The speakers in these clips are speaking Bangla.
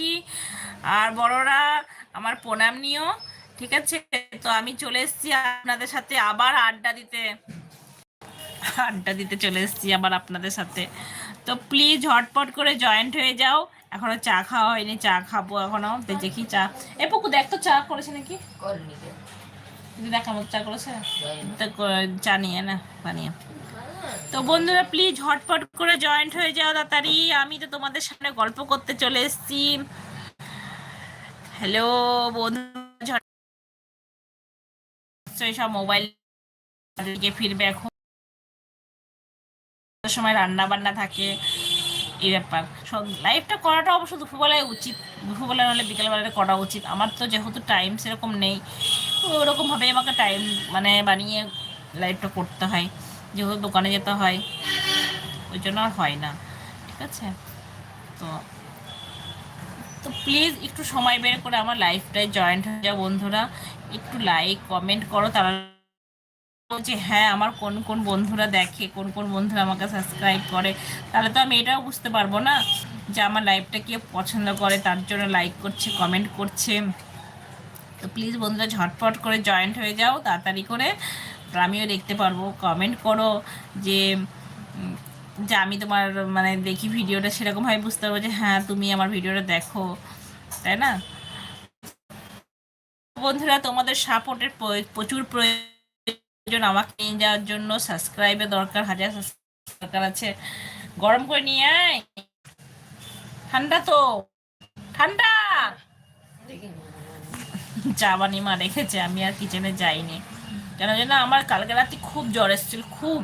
আছি আর বড়রা আমার প্রণাম নিও ঠিক আছে? তো আমি চলে এসেছি আপনাদের সাথে আবার আড্ডা দিতে। আড্ডা দিতে চলে এসেছি আবার আপনাদের সাথে। তো প্লিজ ঝটপট করে জয়েন্ট হয়ে যাও। এখনও চা খাওয়া হয়নি চা খাব এখনও। দেখি চা। এ পুকু দেখ তো চা করেছে নাকি? দেখ আমার চা করেছে। তো চা নিয়ে না বানিয়ে। তো বন্ধুরা প্লিজ ঝটপট করে জয়েন্ট হয়ে যাও তাড়াতাড়ি। আমি তো তোমাদের সামনে গল্প করতে চলে এসেছি। হ্যালো বন্ধু সব মোবাইল এখন। সময় রান্না বান্না থাকে, এই ব্যাপার। সব লাইফটা করাটা অবশ্য দুপুরবেলায় উচিত। দুপুরবেলা নাহলে বিকেলবেলাটা করা উচিত। আমার তো যেহেতু টাইম সেরকম নেই ওরকমভাবে আমাকে টাইম মানে বানিয়ে লাইফটা করতে হয়। যেহেতু দোকানে যেতে হয়, ওই জন্য আর হয় না। ঠিক আছে? তো তো প্লিজ একটু সময় বের করে আমার লাইফটায় জয়েন্ট হয়ে যাও বন্ধুরা। একটু লাইক কমেন্ট করো, তারা যে হ্যাঁ আমার কোন কোন বন্ধুরা দেখে, কোন কোন বন্ধুরা আমাকে সাবস্ক্রাইব করে? তাহলে তো আমি এটাও বুঝতে পারব না যে আমার লাইফটা কে পছন্দ করে, তার জন্য লাইক করছে কমেন্ট করছে। তো প্লিজ বন্ধুরা, ঝটপট করে জয়েন্ট হয়ে যাও, তাড়াতাড়ি করে। আমিও দেখতে পারব। কমেন্ট করো যে যে আমি তোমার মানে দেখি ভিডিওটা সেরকমভাবে বুঝতে পারব যে হ্যাঁ তুমি আমার ভিডিওটা দেখো। তাই না? বন্ধুরা তোমাদের সাপোর্টের প্রচুর প্রয়োজন। আমাকে নিয়ে যাওয়ার জন্য সাবস্ক্রাইবের দরকার হাজার দরকার আছে। গরম করে নিয়ে আয়। ঠান্ডা তো। ঠান্ডা। চা বানিয়ে মা রেখেছে আমি আর কিচেনে যাইনি। কেন যেন আমার কালকে রাতে খুব জ্বর এসেছিল, খুব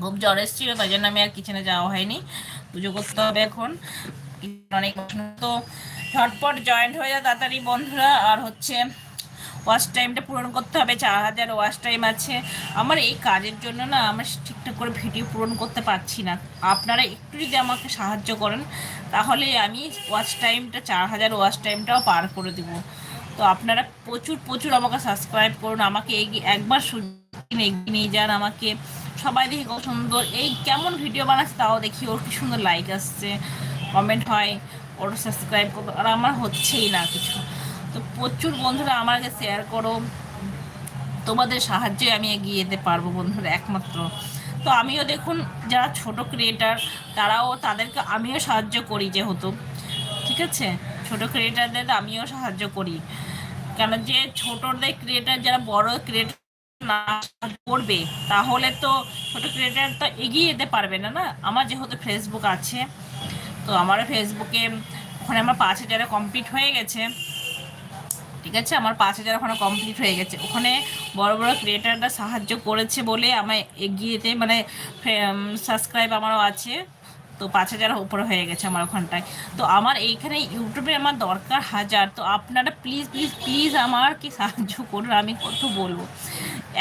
খুব জ্বর এসেছিল, তাই জন্য আমি আর কিচেনে যাওয়া হয়নি। পুজো করতে হবে এখন। অনেক তো ঝটপট জয়েন্ট হয়ে যায় তাড়াতাড়ি বন্ধুরা। আর হচ্ছে ওয়াশ টাইমটা পূরণ করতে হবে, চার হাজার ওয়াশ টাইম আছে। আমার এই কাজের জন্য না, আমার ঠিকঠাক করে ভিডিও পূরণ করতে পারছি না। আপনারা একটু যদি আমাকে সাহায্য করেন, তাহলে আমি ওয়াচ টাইমটা চার হাজার ওয়াচ টাইমটাও পার করে দিব। তো আপনারা প্রচুর প্রচুর আমাকে সাবস্ক্রাইব করুন, আমাকে এগিয়ে, একবার সুযোগ এগিয়ে নিয়ে যান আমাকে। সবাই দেখি কত সুন্দর, এই কেমন ভিডিও বানাচ্ছে তাও দেখি, ওর কি সুন্দর লাইক আসছে কমেন্ট হয়, ওর সাবস্ক্রাইব করো আর আমার হচ্ছেই না কিছু। তো প্রচুর বন্ধুরা আমাকে শেয়ার করো, তোমাদের সাহায্যে আমি এগিয়ে যেতে পারব বন্ধুরা, একমাত্র। তো আমিও দেখুন, যারা ছোট ক্রিয়েটার তারাও তাদেরকে আমিও সাহায্য করি যেহেতু, ঠিক আছে? ছোট ক্রিয়েটারদের আমিও সাহায্য করি। কেন যে ছোটদের ক্রিয়েটার যারা বড় ক্রিয়েটার না করবে, তাহলে তো ছোট ক্রিয়েটার তো এগিয়ে যেতে পারবে না না? আমার যেহেতু ফেসবুক আছে, তো আমার ফেসবুকে ওখানে আমার পাঁচ হাজারে কমপ্লিট হয়ে গেছে। ঠিক আছে? আমার পাঁচ হাজার ওখানে কমপ্লিট হয়ে গেছে। ওখানে বড় বড় ক্রিয়েটাররা সাহায্য করেছে বলে আমায় এগিয়ে যেতে মানে সাবস্ক্রাইব আমারও আছে। তো পাঁচ হাজার উপরে হয়ে গেছে আমার ওখানটায়। তো আমার এইখানে ইউটিউবে আমার দরকার হাজার। তো আপনারা প্লিজ প্লিজ প্লিজ আমাকে সাহায্য করুন, আমি কত বলব?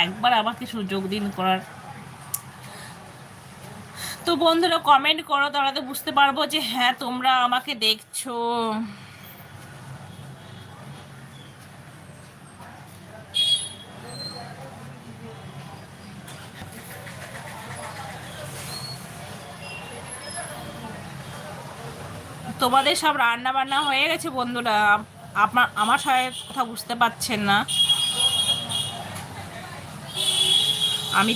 একবার আমাকে সুযোগ দিন করার। তো বন্ধুরা কমেন্ট করো, তাহলে তো বুঝতে পারব যে হ্যাঁ তোমরা আমাকে দেখছ। তোমাদের সব রান্না বান্না হয়ে গেছে বন্ধুরা। আপনার আমার সবাই কথা বুঝতে পারছেন না। আমি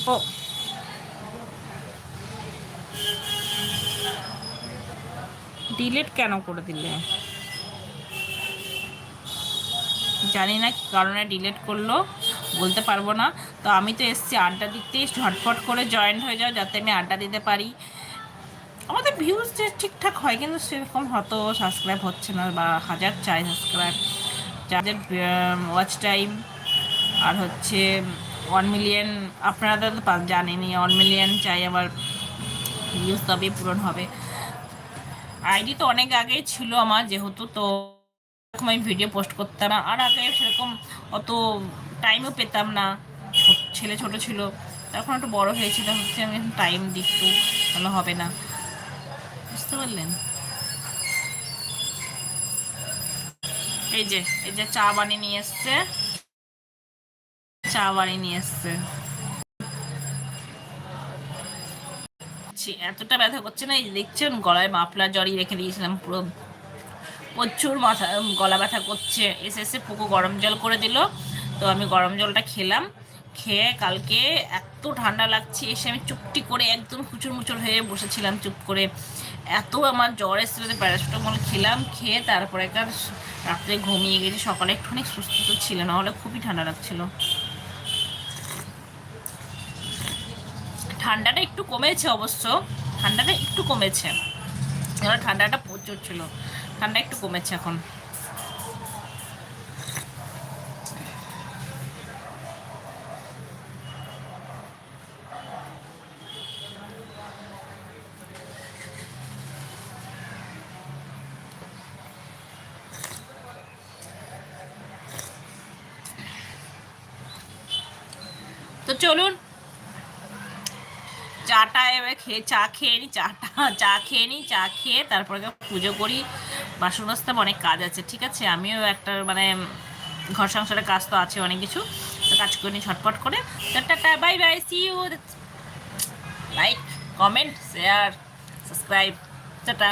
ডিলিট কেন করে দিলে? জানি না কি কারণে ডিলেট করল, বলতে পারব না। তো আমি তো এসছি আড্ডা দিতে, ঝটফট করে জয়েন্ট হয়ে যাও, যাতে আমি আড্ডা দিতে পারি। আমাদের ভিউজ যে ঠিকঠাক হয়, কিন্তু সেরকম হয়তো সাবস্ক্রাইব হচ্ছে না বা হাজার চাই সাবস্ক্রাইব যাদের ওয়াচ টাইম আর হচ্ছে ওয়ান মিলিয়ন আপনারা তো জানেনই ওয়ান মিলিয়ন চাই আমার ভিউজ তবে পূরণ হবে। আইডি তো অনেক আগেই ছিল আমার, যেহেতু তো এরকম আমি ভিডিও পোস্ট করতাম না। আর আগে সেরকম অত টাইমও পেতাম না ছেলে ছোট ছিল, তখন একটু বড় হয়েছে হচ্ছে আমি টাইম দিচ্ছু ভালো হবে না। বুঝতে পারলেন? এই যে এই যে চা বানিয়ে নিয়ে এসছে। চা বানিয়ে নিয়ে এসছে। এতটা ব্যথা করছে না, এই দেখছেন, গলায় মাফলার জড়িয়ে রেখে দিয়েছিলাম পুরো। প্রচুর মাথা গলা ব্যথা করছে। এসে এসে পুকু গরম জল করে দিল। তো আমি গরম জলটা খেলাম। খেয়ে কালকে এত ঠান্ডা লাগছে, এসে আমি চুপটি করে একদম কুচুর মুচুর হয়ে বসেছিলাম চুপ করে। এত আমার জ্বর এসেছিল যে প্যারাসিটামল খেলাম, খেয়ে তারপরে কার রাত্রে ঘুমিয়ে গেছি, সকালে একটুখানি সুস্থ তো ছিল, না হলে খুবই ঠান্ডা লাগছিল। ঠান্ডাটা একটু কমেছে অবশ্য, ঠান্ডাটা একটু কমেছে। ঠান্ডাটা প্রচুর ছিল, ঠান্ডা একটু কমেছে এখন। চলুন। চাটা এবার খেয়ে, চা খেয়ে নিই চাটা, চা খেয়ে নিই চা খেয়ে তারপরে পুজো করি। বাসন মাজতে অনেক কাজ আছে, ঠিক আছে? আমিও একটা মানে ঘর সংসারের কাজ তো আছে অনেক কিছু। তো কাজ করে নিই ছটপট করে। Tata, bye bye see you like comment share subscribe tata.